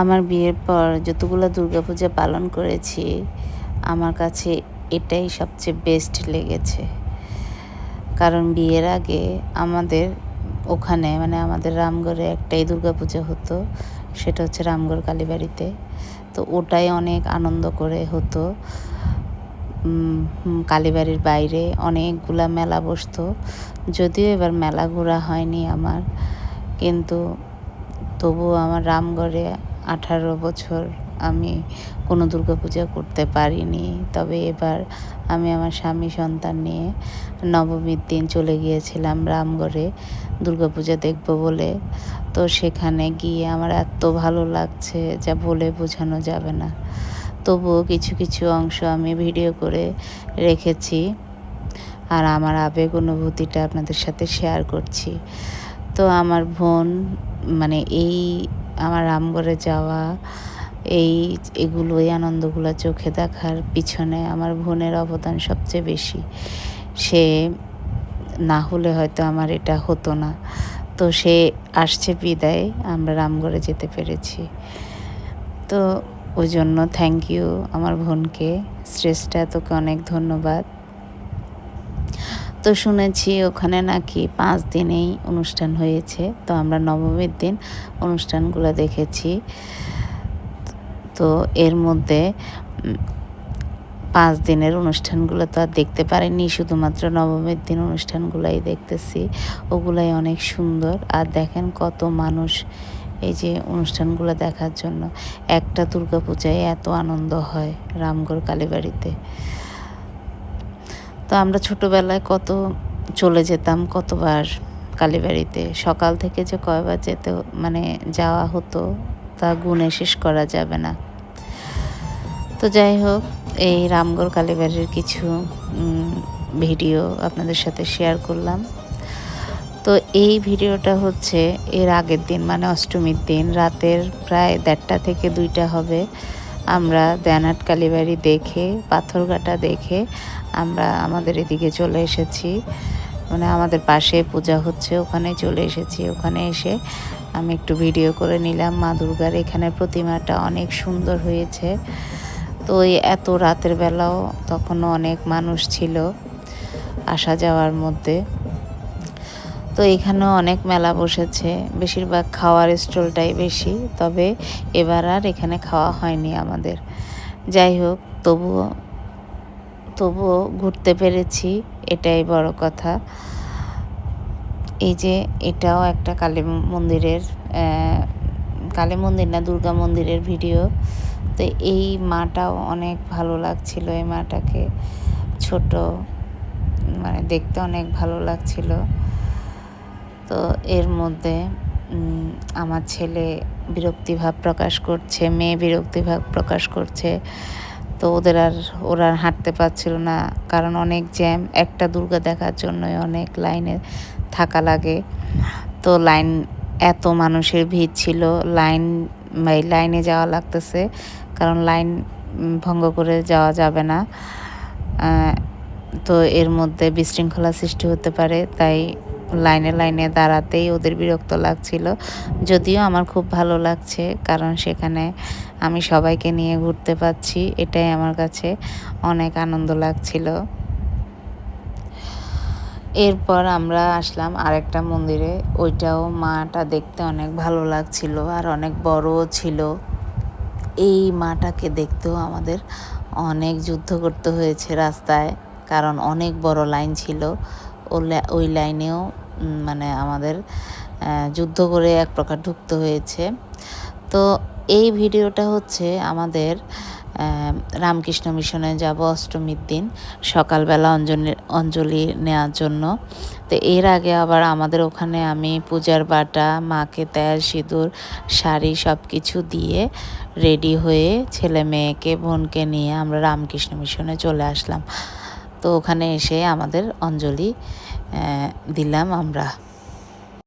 আমার বিয়ের পর যতগুলো দুর্গাপূজা পালন করেছি, আমার কাছে এটাই সবচেয়ে বেস্ট লেগেছে। কারণ বিয়ের আগে আমাদের ওখানে মানে আমাদের রামগড়ে একটাই দুর্গাপূজা হতো, সেটা হচ্ছে রামগড় কালীবাড়িতে। তো ওটাই অনেক আনন্দ করে হতো। কালীবাড়ির বাইরে অনেকগুলা মেলা বসতো। যদিও এবার মেলা ঘোরা হয়নি আমার, কিন্তু তবুও আমার রামগড়ে আঠারো বছর আমি কোনো দুর্গাপূজা করতে পারিনি। তবে এবার আমি আমার স্বামী সন্তান নিয়ে নবমীর দিন চলে গিয়েছিলাম রামগড়ে দুর্গাপূজা দেখব বলে। তো সেখানে গিয়ে আমার এত ভালো লাগছে যা বলে বোঝানো যাবে না। তবুও কিছু কিছু অংশ আমি ভিডিও করে রেখেছি আর আমার আবেগ অনুভূতিটা আপনাদের সাথে শেয়ার করছি। তো আমার বোন মানে এই আমার রামগড়ে যাওয়া, এই এগুলো এই আনন্দগুলো চোখে দেখার পিছনে আমার বোনের অবদান সবচেয়ে বেশি। সে না হলে হয়তো আমার এটা হতো না। তো সে আসছে বিদায়, আমরা রামগড়ে যেতে পেরেছি। তো ওই জন্য থ্যাংক ইউ আমার বোনকে। শ্রেষ্ঠা, তোকে অনেক ধন্যবাদ। তো শুনেছি ওখানে নাকি পাঁচ দিনেই অনুষ্ঠান হয়েছে। তো আমরা নবমীর দিন অনুষ্ঠানগুলো দেখেছি। তো এর মধ্যে পাঁচ দিনের অনুষ্ঠানগুলো তো আর দেখতে পারিনি, শুধুমাত্র নবমীর দিন অনুষ্ঠানগুলাই দেখতেছি। ওগুলাই অনেক সুন্দর। আর দেখেন কত মানুষ এই যে অনুষ্ঠানগুলো দেখার জন্য। একটা দুর্গাপূজায় এত আনন্দ হয় রামগড় কালীবাড়িতে। তো আমরা ছোটোবেলায় কত চলে যেতাম কতবার কালীবাড়িতে। সকাল থেকে যে কয়বার যেতে মানে যাওয়া হতো তা গুণে শেষ করা যাবে না। তো যাই হোক, এই রামগড় কালীবাড়ির কিছু ভিডিও আপনাদের সাথে শেয়ার করলাম। তো এই ভিডিওটা হচ্ছে এর আগের দিন মানে অষ্টমীর দিন, রাতের প্রায় দেড়টা থেকে দুইটা হবে। আমরা দেনাট কালীবাড়ি দেখে, পাথরঘাটা দেখে আমরা আমাদের এদিকে চলে এসেছি। মানে আমাদের পাশে পূজা হচ্ছে, ওখানে চলে এসেছি। ওখানে এসে আমি একটু ভিডিও করে নিলাম। মা দুর্গার এখানে প্রতিমাটা অনেক সুন্দর হয়েছে। তো এত রাতের বেলাও তখনও অনেক মানুষ ছিল আসা যাওয়ার মধ্যে। তো এখানেও অনেক মেলা বসেছে। বেশিরভাগ খাওয়ার স্টলটাই বেশি, তবে এবার আর এখানে খাওয়া হয়নি আমাদের। যাই হোক, তবুও তবুও ঘুরতে পেরেছি, এটাই বড় কথা। এই যে এটাও একটা কালী মন্দিরের কালী মন্দির না, দুর্গা মন্দিরের ভিডিও। তো এই মাটাও অনেক ভালো লাগছিল এই মাটাকে, ছোট মানে দেখতে অনেক ভালো লাগছিল। তো এর মধ্যে আমার ছেলে বিরক্তিভাব প্রকাশ করছে, মেয়ে বিরক্তিভাব প্রকাশ করছে। তো ওদের আর, ওরা আর হাঁটতে পারছিল না, কারণ অনেক জ্যাম, একটা দুর্গা দেখার জন্যই অনেক লাইনে থাকা লাগে। তো লাইন, এত মানুষের ভিড় ছিল, লাইন লাইনে যাওয়া লাগতেছে, কারণ লাইন ভঙ্গ করে যাওয়া যাবে না। তো এর মধ্যে বিশৃঙ্খলা সৃষ্টি হতে পারে, তাই লাইনে লাইনে দাঁড়াতেই ওদের বিরক্ত লাগছিল। যদিও আমার খুব ভালো লাগছে, কারণ সেখানে আমি সবাইকে নিয়ে ঘুরতে পাচ্ছি, এটাই আমার কাছে অনেক আনন্দ লাগছিল। এরপর আমরা আসলাম আরেকটা মন্দিরে, ওইটাও মাটা দেখতে অনেক ভালো লাগছিল আর অনেক বড়ও ছিল। এই মাটাকে দেখতেও আমাদের অনেক যুদ্ধ করতে হয়েছে রাস্তায়, কারণ অনেক বড় লাইন ছিল। ওই লাইনেও মানে আমাদের যুদ্ধ করে এক প্রকার ঢুকতে হয়েছে। তো এই ভিডিওটা হচ্ছে আমাদের রামকৃষ্ণ মিশনে যাব অষ্টমীর দিন, সকালবেলা অঞ্জলি অঞ্জলি নেওয়ার জন্য। তো এর আগে আবার আমাদের ওখানে আমি পূজার বাটা, মাকে তেল, সিঁদুর, শাড়ি সব কিছু দিয়ে রেডি হয়ে ছেলে মেয়েকে, বোনকে নিয়ে আমরা রামকৃষ্ণ মিশনে চলে আসলাম। তো ওখানে এসে আমাদের অঞ্জলি দিলাম আমরা।